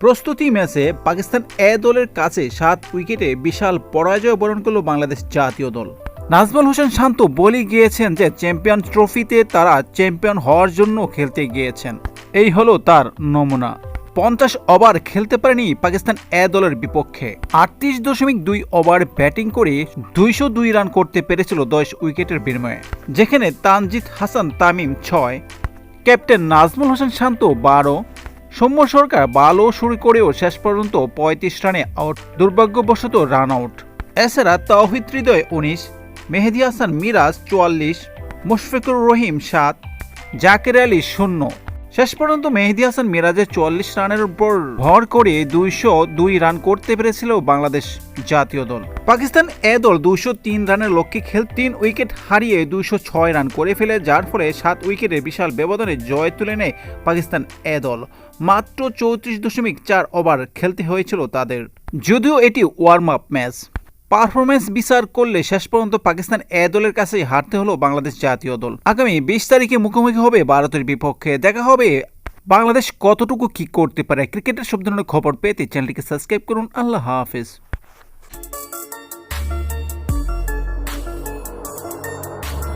প্রস্তুতি ম্যাচে পাকিস্তান এ দলের কাছে সাত উইকেটে বিশাল পরাজয় বরণ করল বাংলাদেশ জাতীয় দল। নাজমুল হোসেন শান্ত বলে গিয়েছেন যে চ্যাম্পিয়ন ট্রফিতে তারা চ্যাম্পিয়ন হওয়ার জন্য খেলতে গিয়েছেন। এই হলো তার নমুনা। পঞ্চাশ ওভার খেলতে পারেনি পাকিস্তান এ দলের বিপক্ষে। আটত্রিশ দশমিক দুই ওভার ব্যাটিং করে দুইশো দুই রান করতে পেরেছিল দশ উইকেটের বিনিময়ে। যেখানে তানজিদ হাসান তামিম ছয়, ক্যাপ্টেন নাজমুল হোসেন শান্ত বারো সৌম্য সরকার বালো শুরু করেও শেষ পর্যন্ত পঁয়ত্রিশ রানে আউট। দুর্ভাগ্যবশত রান আউট। এছাড়া তাওহিদ হৃদয় উনিশ, মেহেদি হাসান মিরাজ চুয়াল্লিশ, মুশফিকুর রহিম সাত, জাকের আলী শূন্য। শেষ পর্যন্ত মেহেদি হাসান মিরাজের চুয়াল্লিশ রানের উপর ভর করে দুইশো দুই রান করতে পেরেছিল বাংলাদেশ জাতীয় দল। পাকিস্তান এ দল দুইশো তিন রানের লক্ষ্যে খেল তিন উইকেট হারিয়ে দুইশো ছয় রান করে ফেলে, যার ফলে সাত উইকেটের বিশাল ব্যবধানে জয় তুলে নেয় পাকিস্তান এ দল। মাত্র চৌত্রিশ দশমিক চার ওভার খেলতে হয়েছিল তাদের, যদিও এটি ওয়ার্ম আপ ম্যাচ পারফরমেন্স বিচার করলে শেষ পর্যন্ত পাকিস্তান এ দলের কাছেই হারতে হলো বাংলাদেশ জাতীয় দল। আগামী বিশ তারিখে মুখোমুখি হবে ভারতের বিপক্ষে। দেখা হবে বাংলাদেশ কতটুকু কি করতে পারে। ক্রিকেটের সব ধরনের খবর পেতে চ্যানেলটিকে সাবস্ক্রাইব করুন। আল্লাহ হাফেজ।